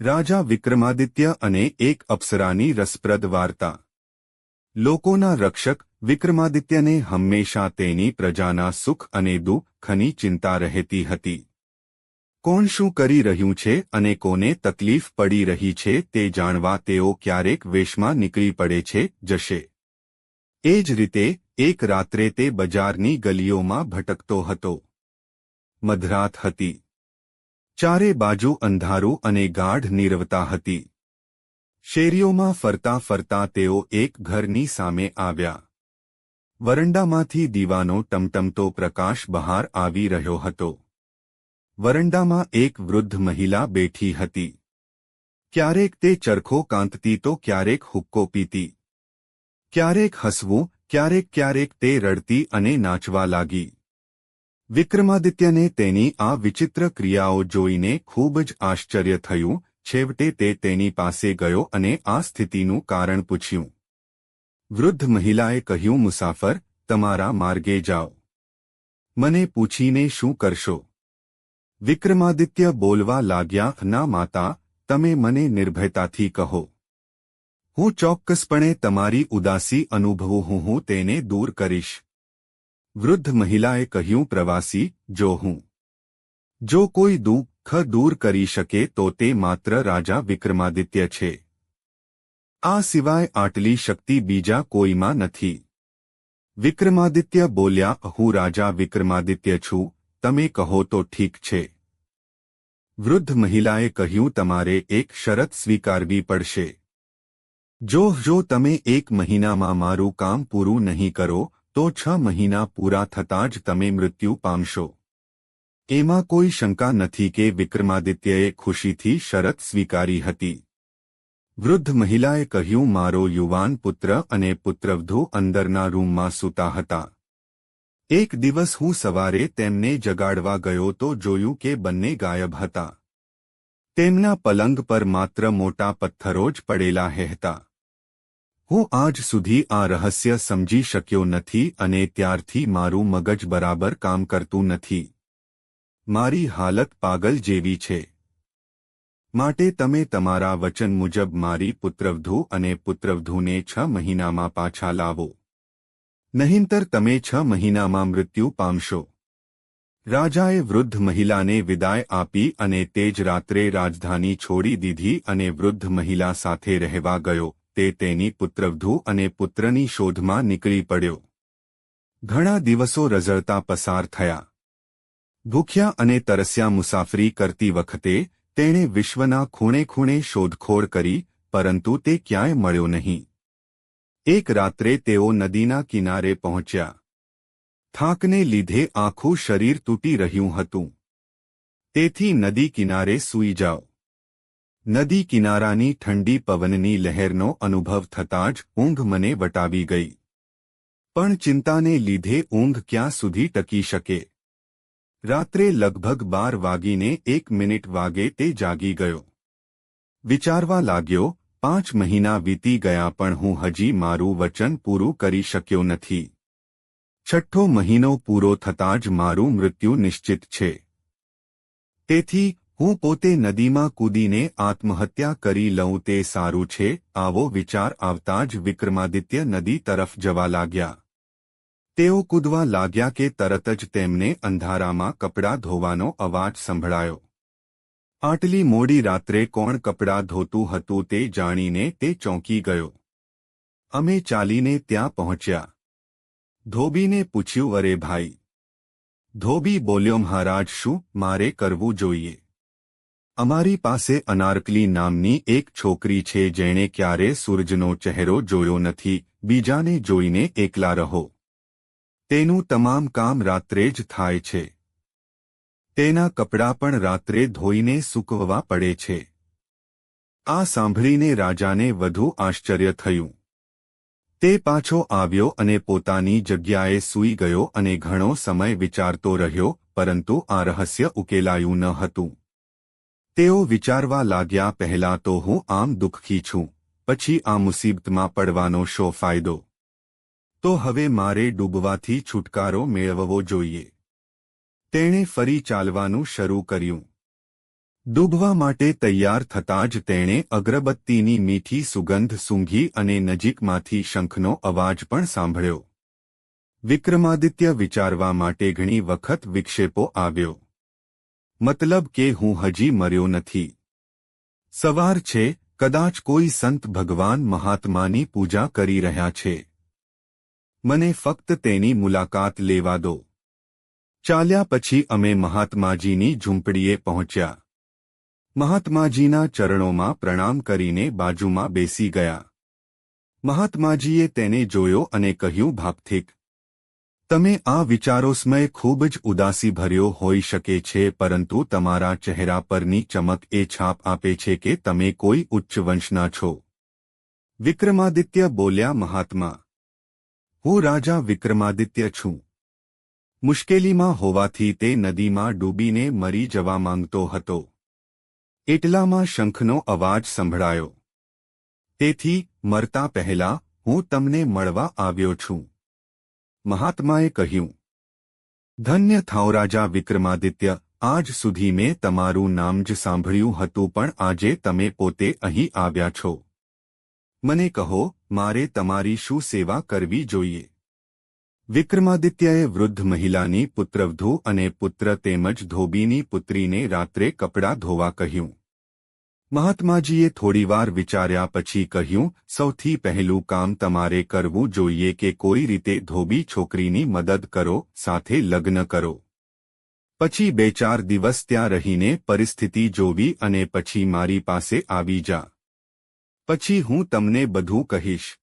રાજા વિક્રમાદિત્ય અને એક અપ્સરાની રસપ્રદ વાર્તા. લોકોના રક્ષક વિક્રમાદિત્યને હંમેશા તેની પ્રજાના સુખ અને દુઃખની ચિંતા રહેતી હતી. કોણ શું કરી રહ્યું છે અને કોને તકલીફ પડી રહી છે તે જાણવા તેઓ ક્યારેક વેશમાં નીકળી પડે છે, જશે. એ જ રીતે, એક રાત્રે તે બજારની ગલીઓમાં ભટકતો હતો. મધરાત હતી. ચારે બાજુ અંધારું અને ગાઢ નીરવતા હતી. શેરીઓમાં ફરતા ફરતા તેઓ એક ઘરની સામે આવ્યા. વરંડામાંથી દીવાનો ટમટમતો પ્રકાશ બહાર આવી રહ્યો હતો. વરંડામાં એક વૃદ્ધ મહિલા બેઠી હતી. ક્યારેક તે ચરખો કાંતતી તો ક્યારેક હુક્કો પીતી. ક્યારેક હસવું, ક્યારેક ક્યારેક તે રડતી અને નાચવા લાગી. વિક્રમાદિત્યને તેની આ વિચિત્ર ક્રિયાઓ જોઈને ખૂબ જ આશ્ચર્ય થયું. છેવટે તે તેની પાસે ગયો અને આ સ્થિતિનું કારણ પૂછ્યું. વૃદ્ધ મહિલાએ કહ્યું, મુસાફર, તમારા માર્ગે જાઓ. મને પૂછીને શું કરશો? વિક્રમાદિત્ય બોલવા લાગ્યા, ના માતા, તમે મને નિર્ભયતાથી કહો. હું ચોક્કસપણે તમારી ઉદાસી અનુભવું હું તેને દૂર કરીશ. વૃદ્ધ મહિલાએ કહ્યું, પ્રવાસી, જો હું, જો કોઈ દુઃખ દૂર કરી શકે, તો તે માત્ર રાજા વિક્રમાદિત્ય છે. આ સિવાય આટલી શક્તિ બીજા કોઈમાં નથી. વિક્રમાદિત્ય બોલ્યા હું રાજા વિક્રમાદિત્ય છું, તમે કહો તો ઠીક છે. વૃદ્ધ મહિલાએ કહ્યું, તમારે એક શરત સ્વીકારવી પડશે. જો જો તમે એક મહિનામાં મારું કામ પૂરું નહીં કરો તો છ મહિના પૂરા થતાં જ તમે મૃત્યુ પામશો. એમાં કોઈ શંકા નથી કે વિક્રમાદિત્યએ ખુશીથી શરત સ્વીકારી હતી. વૃદ્ધ મહિલાએ કહ્યું, મારો યુવાન પુત્ર અને પુત્રવધુ અંદરના રૂમમાં સૂતા હતા. એક દિવસ હું સવારે તેમને જગાડવા ગયો તો જોયું કે બંને ગાયબ હતા. તેમના પલંગ પર માત્ર મોટા પથ્થરો જ પડેલા હતા હું આજ સુધી આ રહસ્ય સમજી શક્યો નથી અને ત્યારથી મારું મગજ બરાબર કામ કરતું નથી. મારી હાલત પાગલ જેવી છે. માટે તમે તમારા વચન મુજબ મારી પુત્રવધુ અને પુત્રવધુને છ મહિનામાં પાછા લાવો. નહીંતર તમે છ મહિનામાં મૃત્યુ પામશો. રાજાએ વૃદ્ધ મહિલાને વિદાય આપી અને તે જ રાત્રે રાજધાની છોડી દીધી અને વૃદ્ધ મહિલા સાથે રહેવા ગયો. તે તેની પુત્રવધુ અને પુત્રની શોધમાં નીકળી પડ્યો. ઘણા દિવસો રઝળતા પસાર થયા. ભૂખ્યા અને તરસ્યા મુસાફરી કરતી વખતે તેણે વિશ્વના ખૂણે ખૂણે શોધખોળ કરી, પરંતુ તે ક્યાંય મળ્યો નહીં. એક રાત્રે તેઓ નદીના કિનારે પહોંચ્યા. થાકને લીધે આખું શરીર તૂટી રહ્યું હતું. તેથી નદી કિનારે સૂઈ જાઓ. નદી કિનારાની ઠંડી પવનની લહેરનો અનુભવ થતાં જ ઊંઘ મને વટાવી ગઈ. પણ ચિંતાને લીધે ઊંઘ ક્યાં સુધી ટકી શકે? રાત્રે લગભગ બાર વાગીને એક મિનિટ વાગે તે જાગી ગયો. વિચારવા લાગ્યો, પાંચ મહિના વીતી ગયા પણ હું હજી મારું વચન પૂરું કરી શક્યો નથી. છઠ્ઠો મહિનો પૂરો થતાં જ મારું મૃત્યુ નિશ્ચિત છે. તેથી હું પોતે નદીમાં કૂદીને આત્મહત્યા કરી લઉં તે સારું છે, આવો વિચાર આવતા જ વિક્રમાદિત્ય નદી તરફ જવા લાગ્યા. તેઓ કૂદવા લાગ્યા કે તરત જ તેમને અંધારામાં કપડાં ધોવાનો અવાજ સંભળાયો. આટલી મોડી રાત્રે કોણ કપડાં ધોતું હતું તે જાણીને તે ચોંકી ગયો. અમે ચાલીને ત્યાં પહોંચ્યા. ધોબીને પૂછ્યું, અરે ભાઈ. ધોબી બોલ્યો, મહારાજ, શું મારે કરવું જોઈએ? અમારી પાસે અનારકલી નામની એક છોકરી છે જેણે ક્યારે સૂરજનો ચહેરો જોયો નથી, બીજાને જોઈને એકલા રહો. તેનું તમામ કામ રાત્રે જ થાય છે. તેના કપડાં પણ રાત્રે ધોઈને સૂકવવા પડે છે. આ સાંભળીને રાજાને વધુ આશ્ચર્ય થયું. તે પાછો આવ્યો અને પોતાની જગ્યાએ સૂઈ ગયો અને ઘણો સમય વિચારતો રહ્યો, પરંતુ આ રહસ્ય ઉકેલાયું ન હતું. તેઓ વિચારવા લાગ્યા, પહેલા તો હું આમ દુઃખી છું, પછી આ મુસીબતમાં પડવાનો શો ફાયદો? તો હવે મારે ડૂબવાથી છુટકારો મેળવવો જોઈએ. તેણે ફરી ચાલવાનું શરૂ કર્યું. ડૂબવા માટે તૈયાર થતાં જ તેણે અગરબત્તીની મીઠી સુગંધ સૂંઘી અને નજીકમાંથી શંખનો અવાજ પણ સાંભળ્યો. વિક્રમાદિત્ય વિચારવા માટે ઘણી વખત વિક્ષેપો આવ્યો. મતલબ કે હું હજી મર્યો નથી. સવાર છે, કદાચ કોઈ સંત ભગવાન મહાત્માની પૂજા કરી રહ્યા છે. મને ફક્ત તેની મુલાકાત લેવા દો. ચાલ્યા પછી અમે મહાત્માજીની ઝૂંપડીએ પહોંચ્યા. મહાત્માજીના ચરણોમાં પ્રણામ કરીને બાજુમાં બેસી ગયા. મહાત્માજીએ તેને જોયો અને કહ્યું ભાપથિક તમે આ વિચારો સમય ખૂબ જ ઉદાસીભર્યો હોઈ શકે છે, પરંતુ તમારા ચહેરા પરની ચમક એ છાપ આપે છે કે તમે કોઈ ઉચ્ચ વંશના છો. વિક્રમાદિત્ય બોલ્યા, મહાત્મા, હું રાજા વિક્રમાદિત્ય છું. મુશ્કેલીમાં હોવાથી તે નદીમાં ડૂબીને મરી જવા માંગતો હતો. એટલામાં શંખનો અવાજ સંભળાયો. તેથી, મરતા પહેલા હું તમને મળવા આવ્યો છું. મહાત્માએ કહ્યું, ધન્ય થાઓ રાજા વિક્રમાદિત્ય, આજ સુધી મેં તમારું નામ જ સાંભળ્યું હતું પણ આજે તમે પોતે અહીં આવ્યા છો. મને કહો, મારે તમારી શું સેવા કરવી જોઈએ વિક્રમાદિત્યએ વૃદ્ધ મહિલાની પુત્રવધુ અને પુત્ર તેમજ ધોબીની પુત્રીને રાત્રે કપડાં ધોવા કહ્યું. મહાત્માજીએ થોડીવાર વિચાર્યા પછી કહ્યું, સૌથી પહેલું કામ તમારે કરવું જોઈએ કે કોઈ રીતે ધોબી છોકરીની મદદ કરો, સાથે લગ્ન કરો. પછી બે ચાર દિવસ ત્યાં રહીને પરિસ્થિતિ જોવી અને પછી મારી પાસે આવી જા. પછી હું તમને બધું કહીશ.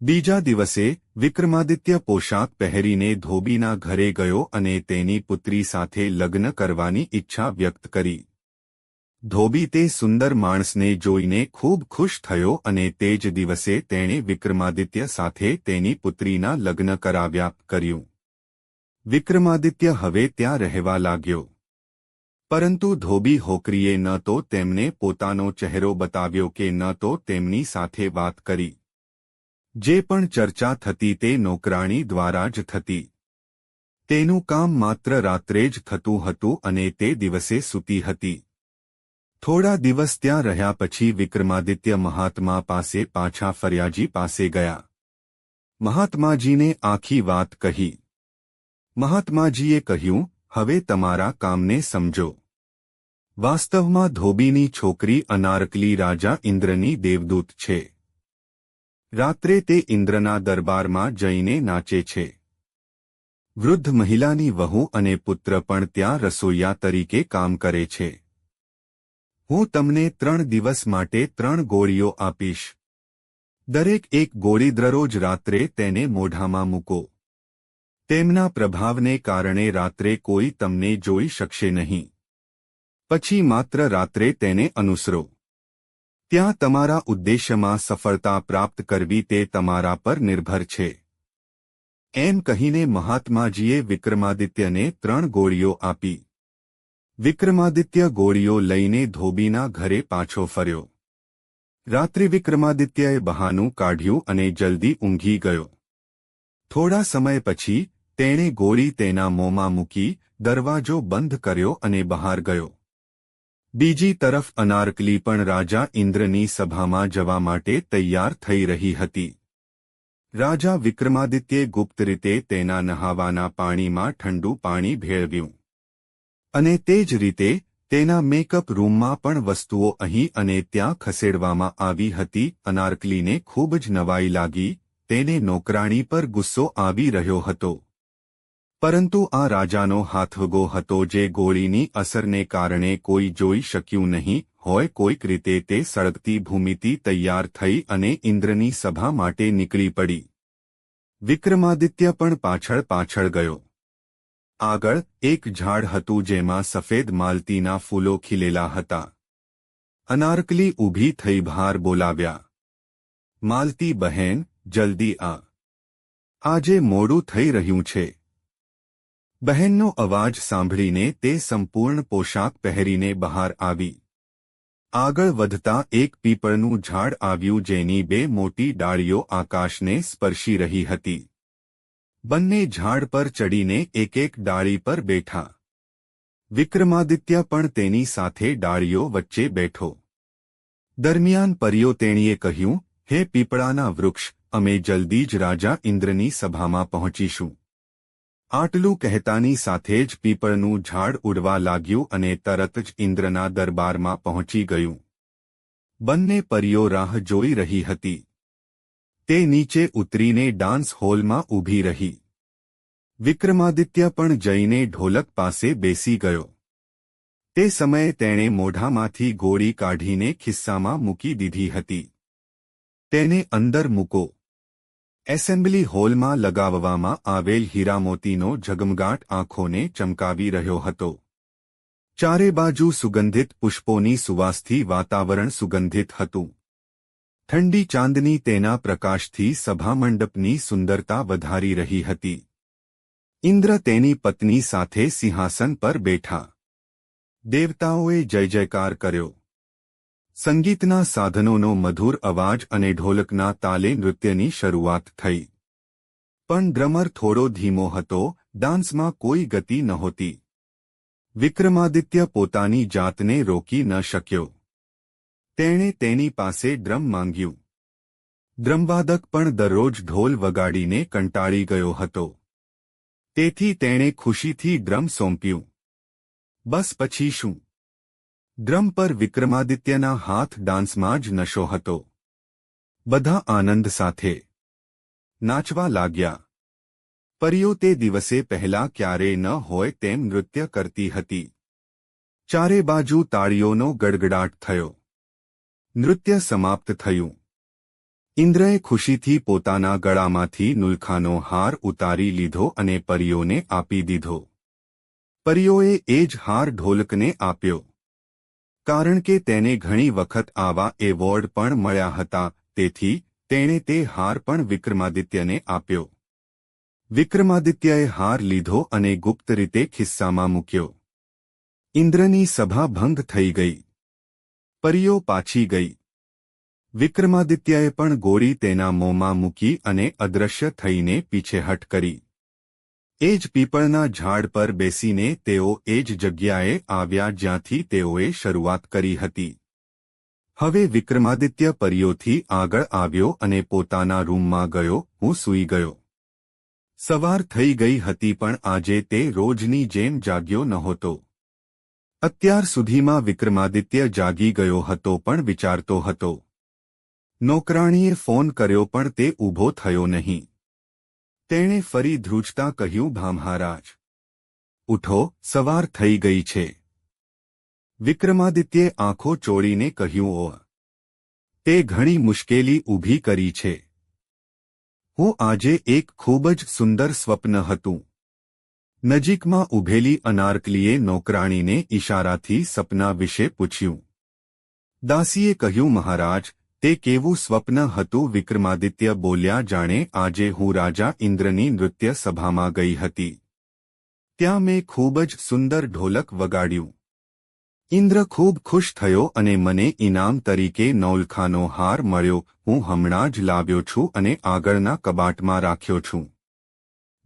બીજા દિવસે વિક્રમાદિત્ય પોશાક પહેરીને ધોબીના ઘરે ગયો અને તેની પુત્રી સાથે લગ્ન કરવાની ઈચ્છા વ્યક્ત કરી. ધોબી તે સુંદર માણસને જોઈને ખૂબ ખુશ થયો અને તે જ દિવસે તેણે વિક્રમાદિત્ય સાથે તેની પુત્રીના લગ્ન કરાવ્યા કર્યું. વિક્રમાદિત્ય હવે ત્યાં રહેવા લાગ્યો. પરંતુ ધોબી હોકરીએ ન તો તેમને પોતાનો ચહેરો બતાવ્યો કે ન તો તેમની સાથે વાત કરી. જે પણ ચર્ચા થતી તે નોકરાણી દ્વારા જ થતી. તેનું કામ માત્ર રાત્રે જ થતું હતું અને તે દિવસે સૂતી હતી. થોડા દિવસ ત્યાં રહ્યા પછી વિક્રમાદિત્ય મહાત્મા પાસે પાછા ફરિયાજી પાસે ગયા. મહાત્માજીને આખી વાત કહી. મહાત્માજીએ કહ્યું, હવે તમારા કામને સમજો. વાસ્તવમાં ધોબીની છોકરી અનારકલી રાજા ઇન્દ્રની દેવદૂત છે. રાત્રે તે ઇન્દ્રના દરબારમાં જઈને નાચે છે. વૃદ્ધ મહિલાની વહુ અને પુત્ર પણ ત્યાં રસોઈયા તરીકે કામ કરે છે. હું તમને ત્રણ દિવસ માટે ત્રણ ગોળીઓ આપીશ. દરેક એક ગોળી દરરોજ રાત્રે તેને મોઢામાં મૂકો. તેમના પ્રભાવને કારણે રાત્રે કોઈ તમને જોઈ શકશે નહીં. પછી માત્ર રાત્રે તેને અનુસરો. ત્યાં તમારા ઉદ્દેશ્યમાં સફળતા પ્રાપ્ત કરવી તે તમારા પર નિર્ભર છે. એમ કહીને મહાત્માજીએ વિક્રમાદિત્યને ત્રણ ગોળીઓ આપી. વિક્રમાદિત્ય ગોળીઓ લઈને ધોબીના ઘરે પાછો ફર્યો. રાત્રે વિક્રમાદિત્યએ બહાનું કાઢ્યું અને જલ્દી ઊંઘી ગયો. થોડા સમય પછી તેણે ગોળી તેના મોંમાં મૂકી, દરવાજો બંધ કર્યો અને બહાર ગયો. બીજી તરફ અનારકલી પણ રાજા ઇન્દ્રની સભામાં જવા માટે તૈયાર થઈ રહી હતી. રાજા વિક્રમાદિત્યે ગુપ્ત રીતે તેના નહાવાના પાણીમાં ઠંડુ પાણી ભેળવ્યું. અને તે જ રીતે, તેના મેકઅપ રૂમમાં પણ વસ્તુઓ અહીં અને ત્યાં ખસેડવામાં આવી હતી. અનારકલીને ખૂબ જ નવાઈ લાગી, તેને નોકરાણી પર ગુસ્સો આવી રહ્યો હતો. પરંતુ આ રાજાનો હાથવગો હતો જે ગોળીની અસરને કારણે કોઈ જોઈ શક્યું નહીં, હોય કોઈક રીતે તે સળગતી ભૂમિતિ તૈયાર થઈ અને ઇન્દ્રની સભા માટે નીકળી પડી. વિક્રમાદિત્ય પણ પાછળ પાછળ ગયો. આગળ, એક ઝાડ હતું જેમાં સફેદ માલતીના ફૂલો ખીલેલા હતા. અનારકલી ઊભી થઈ ભાર બોલાવ્યા. માલતી બહેન, જલ્દી આ. આજે મોડું થઈ રહ્યું છે. બહેનનો અવાજ સાંભળીને તે સંપૂર્ણ પોશાક પહેરીને બહાર આવી. આગળ વધતા એક પીપળનું ઝાડ આવ્યું જેની બે મોટી ડાળીઓ આકાશને સ્પર્શી રહી હતી. બંને ઝાડ પર ચડીને એક એક ડાળી પર બેઠા. વિક્રમાદિત્ય પણ તેની સાથે ડાળીઓ વચ્ચે બેઠો. દરમિયાન પરીઓ તેણીએ કહ્યું, હે પીપળાના વૃક્ષ, અમે જલ્દી જ રાજા ઇન્દ્રની સભામાં પહોંચીશું. આટલું કહેતાની સાથે જ પીપળનું ઝાડ ઉડવા લાગ્યું અને તરત જ ઇન્દ્રના દરબારમાં પહોંચી ગયું. બંને પરીઓ રાહ જોઈ રહી હતી. તે નીચે ઉતરીને ડાન્સ હોલમાં ઊભી રહી. વિક્રમાદિત્ય પણ જઈને ઢોલક પાસે બેસી ગયો. તે સમયે તેણે મોઢામાંથી ગોળી કાઢીને ખિસ્સામાં મૂકી દીધી હતી. તેને અંદર મૂકો. એસેમ્બલી હોલમાં લગાવવામાં આવેલ હીરામોતીનો ઝગમગાટ આંખોને ચમકાવી રહ્યો હતો. ચારે બાજુ સુગંધિત પુષ્પોની સુવાસથી વાતાવરણ સુગંધિત હતું. ઠંડી ચાંદની તેના પ્રકાશથી સભામંડપની સુંદરતા વધારી રહી હતી. ઇન્દ્ર તેની પત્ની સાથે સિંહાસન પર બેઠા. દેવતાઓએ જય જયકાર કર્યો. સંગીતના સાધનોનો મધુર અવાજ અને ઢોલકના તાલે નૃત્યની શરૂઆત થઈ. પણ ડ્રમર થોડો ધીમો હતો, ડાન્સમાં કોઈ ગતિ નહોતી. વિક્રમાદિત્ય પોતાની જાતને રોકી ન શક્યો. તેણે તેની પાસે ડ્રમ માંગ્યું. ડ્રમવાદક પણ દરરોજ ઢોલ વગાડીને કંટાળી ગયો હતો. તેથી તેણે ખુશીથી ડ્રમ સોંપ્યું. બસ પછી શું? ડ્રમ પર વિક્રમાદિત્યના હાથ ડાન્સમાં જ નશો હતો. બધા આનંદ સાથે નાચવા લાગ્યા. પરીઓ તે દિવસે પહેલા ક્યારે ન હોય તેમ નૃત્ય કરતી હતી. ચારે બાજુ તાળીઓનો ગડગડાટ થયો. નૃત્ય સમાપ્ત થયું. ઇન્દ્રએ ખુશીથી પોતાના ગળામાંથી નુલખાનો હાર ઉતારી લીધો અને પરીઓને આપી દીધો. પરીઓએ એ જ હાર ઢોલકને આપ્યો. કારણ કે તેને ઘણી વખત આવા એવોર્ડ પણ મળ્યા હતા, તેથી તેણે તે હાર પણ વિક્રમાદિત્યને આપ્યો. વિક્રમાદિત્યએ હાર લીધો અને ગુપ્ત રીતે ખિસ્સામાં મૂક્યો. ઇન્દ્રની સભા ભંગ થઈ ગઈ. પરીઓ પાછી ગઈ. વિક્રમાદિત્યએ પણ ગોળી તેના મોંમાં મૂકી અને અદ્રશ્ય થઈને પીછેહટ કરી. એ જ પીપળના ઝાડ પર બેસીને તેઓ એ જ જગ્યાએ આવ્યા જ્યાંથી તેઓએ શરૂઆત કરી હતી. હવે વિક્રમાદિત્ય પરીઓથી આગળ આવ્યો અને પોતાના રૂમમાં ગયો, હું સૂઈ ગયો. સવાર થઈ ગઈ હતી પણ આજે તે રોજની જેમ જાગ્યો નહોતો. અત્યાર સુધીમાં વિક્રમાદિત્ય જાગી ગયો હતો પણ વિચારતો હતો. નોકરાણીએ ફોન કર્યો પણ તે ઊભો થયો નહીં. તેણે ફરી ધ્રુજતા કહ્યું ભામહારાજ ઉઠો, સવાર થઈ ગઈ છે. વિક્રમાદિત્યે આંખો ચોળીને કહ્યું ઓ તે ઘણી મુશ્કેલી ઊભી કરી છે. હું આજે એક ખૂબ જ સુંદર સ્વપ્ન હતું. નજીકમાં ઊભેલી અનારકલીએ નોકરાણીને ઇશારાથી સપના વિશે પૂછ્યું. દાસીએ કહ્યું, મહારાજ, તે કેવું સ્વપ્ન હતું? વિક્રમાદિત્ય બોલ્યા, જાણે આજે હું રાજા ઇન્દ્રની નૃત્ય સભામાં ગઈ હતી. ત્યાં મેં ખૂબ જ સુંદર ઢોલક વગાડ્યું. ઇન્દ્ર ખૂબ ખુશ થયો અને મને ઇનામ તરીકે નૌલખાનો હાર મળ્યો. હું હમણાં જ લાવ્યો છું અને આગળના કબાટમાં રાખ્યો છું.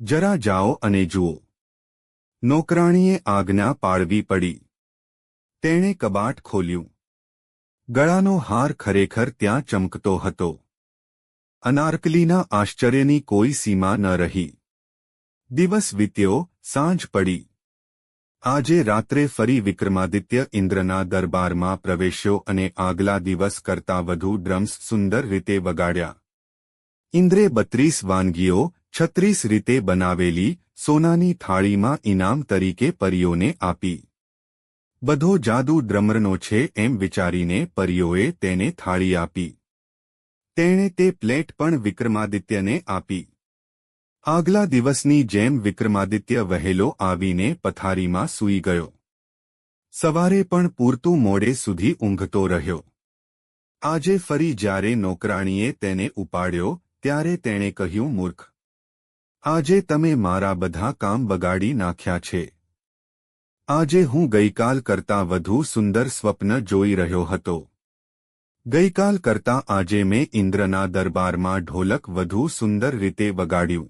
જરા જાઓ અને જુઓ. નોકરાણીએ આજ્ઞા પાડવી પડી. તેણે કબાટ ખોલ્યું. ગળાનો હાર ખરેખર ત્યાં ચમકતો હતો. અનારકલીના આશ્ચર્યની કોઈ સીમા ન રહી. દિવસ વીત્યો, સાંજ પડી. આજે રાત્રે ફરી વિક્રમાદિત્ય ઇન્દ્રના દરબારમાં પ્રવેશ્યો અને આગલા દિવસ કરતાં વધુ ડ્રમ્સ સુંદર રીતે વગાડ્યા. ઇન્દ્રે બત્રીસ વાનગીઓ છત્રીસ રીતે બનાવેલી સોનાની થાળીમાં ઇનામ તરીકે પરીઓને આપી. બધો જાદુ ડ્રમરનો છે એમ વિચારીને પરીઓએ તેને થાળી આપી. તેણે તે પ્લેટ પણ વિક્રમાદિત્યને આપી. આગલા દિવસની જેમ વિક્રમાદિત્ય વહેલો આવીને પથારીમાં સૂઈ ગયો. સવારે પણ પૂરતું મોડે સુધી ઊંઘતો રહ્યો. આજે ફરી જ્યારે નોકરાણીએ તેને ઉપાડ્યો, ત્યારે તેણે કહ્યું, મૂર્ખ આજે તમે મારા બધા કામ બગાડી નાખ્યા છે. આજે હું ગઈકાલ કરતાં વધુ સુંદર સ્વપ્ન જોઈ રહ્યો હતો. ગઈકાલ કરતાં આજે મેં ઇન્દ્રના દરબારમાં ઢોલક વધુ સુંદર રીતે વગાડ્યું.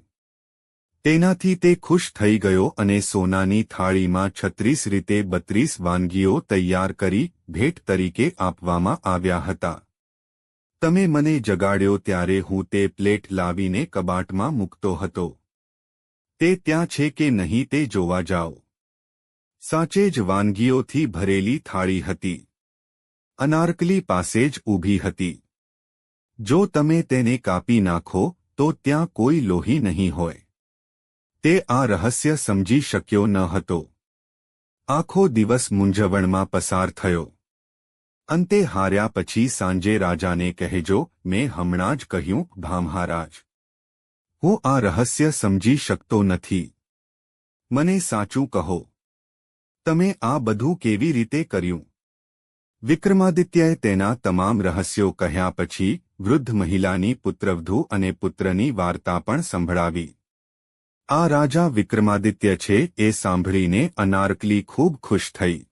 તેનાથી તે ખુશ થઈ ગયો અને સોનાની થાળીમાં છત્રીસ રીતે બત્રીસ વાનગીઓ તૈયાર કરી ભેટ તરીકે આપવામાં આવ્યા હતા. તમે મને જગાડ્યો ત્યારે હું તે પ્લેટ લાવીને કબાટમાં મૂકતો હતો. તે ત્યાં છે કે નહીં તે જોવા જાઓ. સાચે જ વાનગીઓથી ભરેલી થાળી હતી. અનારકલી પાસે જ ઊભી હતી. જો તમે તેને કાપી નાખો, તો ત્યાં કોઈ લોહી નહીં હોય. તે આ રહસ્ય સમજી શક્યો ન હતો. આખો દિવસ મૂંઝવણમાં પસાર થયો. અંતે હાર્યા પછી સાંજે રાજાને કહેજો, મેં હમણાં જ કહ્યું ભામહારાજ હું આ રહસ્ય સમજી શકતો નથી. મને સાચું કહો. તમે આ બધું કેવી રીતે કર્યું? વિક્રમાદિત્યએ તેના તમામ રહસ્યો કહ્યા પછી વૃદ્ધ મહિલાની પુત્રવધુ અને પુત્રની વાર્તા પણ સંભળાવી. આ રાજા વિક્રમાદિત્ય છે એ સાંભળીને અનારકલી ખૂબ ખુશ થઈ.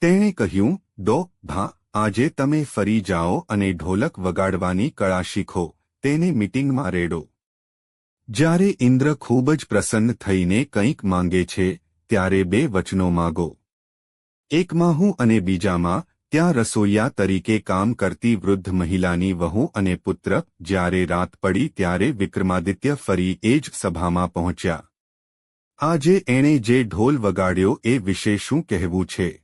તેણે કહ્યું દો ભા, આજે તમે ફરી જાઓ અને ઢોલક વગાડવાની કળા શીખો, તેને મીટિંગમાં રેડો. જ્યારે ઇન્દ્ર ખૂબ જ પ્રસન્ન થઈને કંઈક માંગે છે, ત્યારે બે વચનો માગો. એકમાં હું અને બીજામાં, ત્યાં રસોઈયા તરીકે કામ કરતી વૃદ્ધ મહિલાની વહુ અને પુત્ર, જ્યારે રાત પડી ત્યારે વિક્રમાદિત્ય ફરી એ જ સભામાં પહોંચ્યા. આજે એણે જે ઢોલ વગાડ્યો એ વિશે શું કહેવું છે?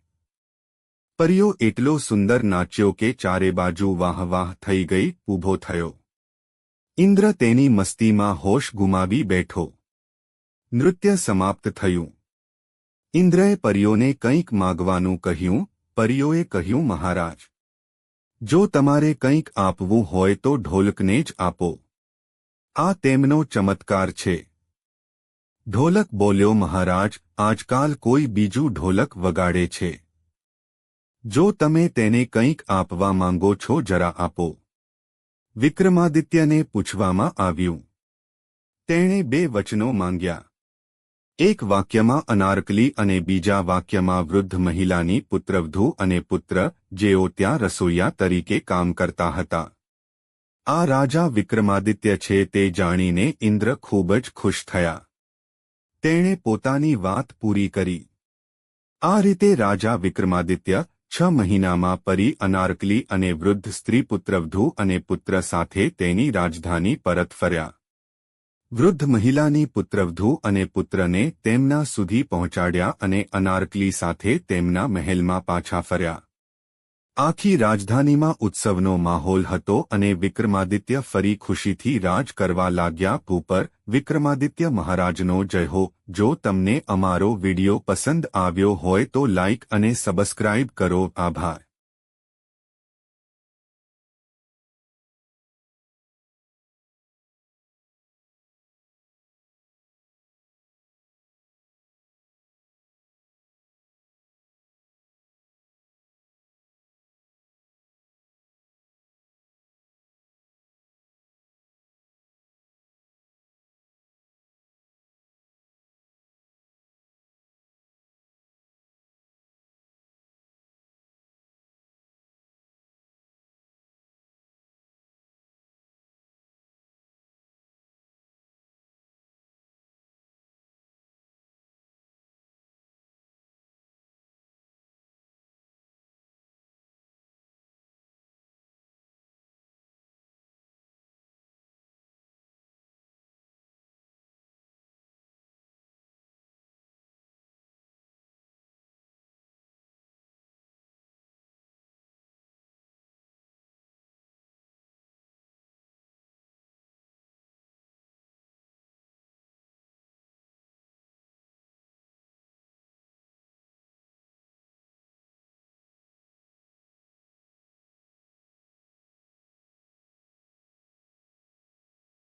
પરિયો એટલો સુંદર નાચ્યો કે ચારે બાજુ વાહ વાહ થઈ ગઈ, ઊભો થયો. ઇન્દ્ર તેની મસ્તીમાં હોશ ગુમાવી બેઠો. નૃત્ય સમાપ્ત થયું. ઇન્દ્રએ પરીઓને કંઈક માગવાનું કહ્યું, પરીઓએ કહ્યું, મહારાજ, જો તમારે કંઈક આપવું હોય તો ઢોલકને જ આપો. આ તેમનો ચમત્કાર છે. ઢોલક બોલ્યો, મહારાજ, આજકાલ કોઈ બીજું ઢોલક વગાડે છે. જો તમે તેને કંઈક આપવા માંગો છો જરા આપો. વિક્રમાદિત્યને પૂછવામાં આવ્યું. તેણે બે વચનો માંગ્યા. એક વાક્યમાં અનારકલી અને બીજા વાક્યમાં વૃદ્ધ મહિલાની પુત્રવધુ અને પુત્ર, જેઓ ત્યાં રસોઈયા તરીકે કામ કરતા હતા. આ રાજા વિક્રમાદિત્ય છે તે જાણીને ઇન્દ્ર ખૂબ જ ખુશ થયા. તેણે પોતાની વાત પૂરી કરી. આ રીતે રાજા વિક્રમાદિત્ય છ મહિનામાં પરી અનારકલી અને વૃદ્ધ સ્ત્રી પુત્રવધુ અને પુત્ર સાથે તેની રાજધાની પરત ફર્યા. વૃદ્ધ મહિલાની પુત્રવધુ અને પુત્રને તેમના સુધી પહોંચાડ્યા અને અનારકલી સાથે તેમના મહેલમાં પાછા ફર્યા. આખી રાજધાનીમાં ઉત્સવનો માહોલ હતો અને વિક્રમાદિત્ય ફરી ખુશીથી રાજ કરવા લાગ્યા ઉપર, વિક્રમાદિત્ય મહારાજનો જય હો, જો તમને અમારો વિડિયો પસંદ આવ્યો હોય તો લાઇક અને સબસ્ક્રાઇબ કરો, આભાર.